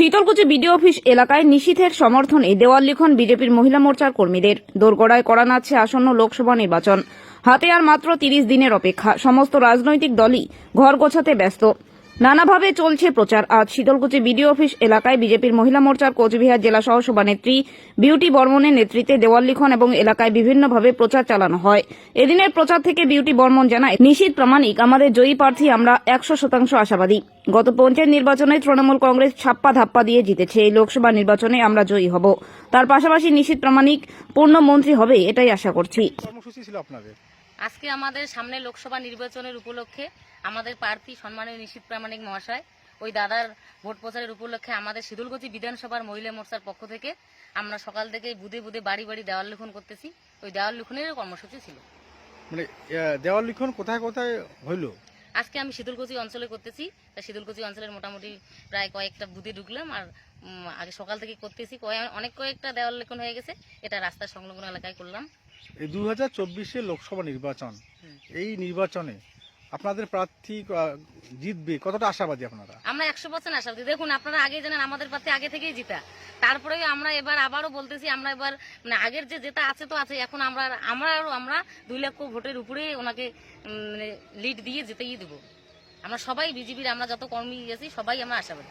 Sitalkuchi BDO office এলাকায় নিশীথের সমর্থনে দেওয়াল লিখন বিজেপির মহিলা মোর্চার কর্মীদের। দোরগোড়ায় করা নাচ্ছে আসন্ন লোকসভা নির্বাচন। হাতে আর মাত্র তিরিশ দিনের অপেক্ষা। সমস্ত রাজনৈতিক দলই ঘর গোছাতে ব্যস্ত। নানাভাবে চলছে প্রচার। আজ শীতলকুচি বিডিও অফিস এলাকায় বিজেপির মহিলা মোর্চার কোচবিহার জেলা সহ সভানেত্রী বিউটি বর্মনের নেতৃত্বে দেওয়াল লিখন এবং এলাকায় বিভিন্নভাবে প্রচার চালানো হয়। এদিনের প্রচার থেকে বিউটি বর্মন জানায় নিশীত প্রামাণিক আমাদের জয়ী প্রার্থী আমরা একশো শতাংশ আশাবাদী। গত পঞ্চায়েত নির্বাচনে তৃণমূল কংগ্রেস ছাপ্পা ধাপ্পা দিয়ে জিতেছে এই লোকসভা নির্বাচনে আমরা জয়ী হব। তার পাশাপাশি নিশীত প্রামাণিক পূর্ণ মন্ত্রী হবে এটাই আশা করছি। আজকে আমাদের সামনে লোকসভা নির্বাচনের উপলক্ষে আমাদের প্রার্থী সম্মানীয় নিশীত প্রামাণিক মহাশয় ওই দাদার ভোট প্রচারের উপলক্ষে আমাদের শীতলগতি বিধানসভার মহিলা মোর্চার পক্ষ থেকে আমরা সকাল থেকে বুধে বুধে বাড়ি বাড়ি দেওয়াল লিখন করতেছি। ওই দেওয়াল লিখনের কর্মসূচি ছিল। মানে দেওয়াল লিখন কোথায় কোথায় হইল? আজকে আমি শীতলকুচি অঞ্চলে করতেছি। তা শীতলকুচি অঞ্চলের মোটামুটি প্রায় কয়েকটা বুধে ঢুকলাম আর আগে সকাল থেকে করতেছি। অনেক কয়েকটা দেওয়াল লিখন হয়ে গেছে। এটা রাস্তার সংলগ্ন এলাকায় করলাম। এই দু হাজার লোকসভা নির্বাচন এই নির্বাচনে আপনাদের প্রার্থী জিতবে কতটা আশাবাদী আপনারা? আমরা একশো পার্সেন্ট আশাবাদী। দেখুন আপনারা আগে জানেন আমাদের প্রার্থী আগে থেকেই জিতা। তারপরেও আমরা এবার আবারও বলতেছি আমরা এবার মানে আগের যে যেটা আছে তো আছে এখন আমরা আমরা আমরা দুই লক্ষ ভোটের উপরে ওনাকে মানে লিড দিয়ে জিতেই দেবো। আমরা সবাই বিজেপির আমরা যত কর্মী আছি সবাই আমরা আশাবাদী।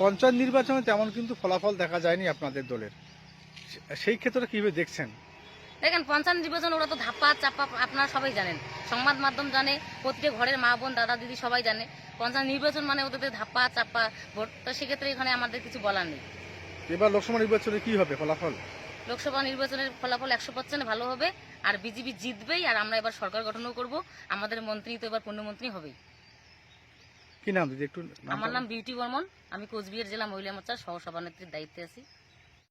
পঞ্চায়েত নির্বাচনে তেমন কিন্তু ফলাফল দেখা যায়নি আপনাদের দলের। সেই ক্ষেত্রে কীভাবে দেখছেন? দেখেন পঞ্চায়েত নির্বাচন ওরা তো ধাপ্পা চাপ্পা আপনারা সবাই জানেন। সংবাদ মাধ্যম জানে প্রতিটা ঘরের মা বোন দাদা দিদি সবাই জানে। পঞ্চায়েত নির্বাচন মানে ওদের ধাপ্পা চাপ্পা ভোট। তো সেক্ষেত্রে এখানে আমাদের কিছু বলার নেই। এবার লোকসভা নির্বাচনে কি হবে ফলাফল? লোকসভা নির্বাচনের ফলাফল একশো পার্সেন্ট ভালো হবে আর বিজেপি জিতবেই আর আমরা এবার সরকার গঠনও করব। আমাদের মন্ত্রী তো এবার পূর্ণমন্ত্রী হবেই। কি নাম দিদি একটু আমার নাম বিউটি বর্মন। আমি কোচবিহার জেলা মহিলা মোর্চার সহ সভানেত্রীর দায়িত্বে আছি।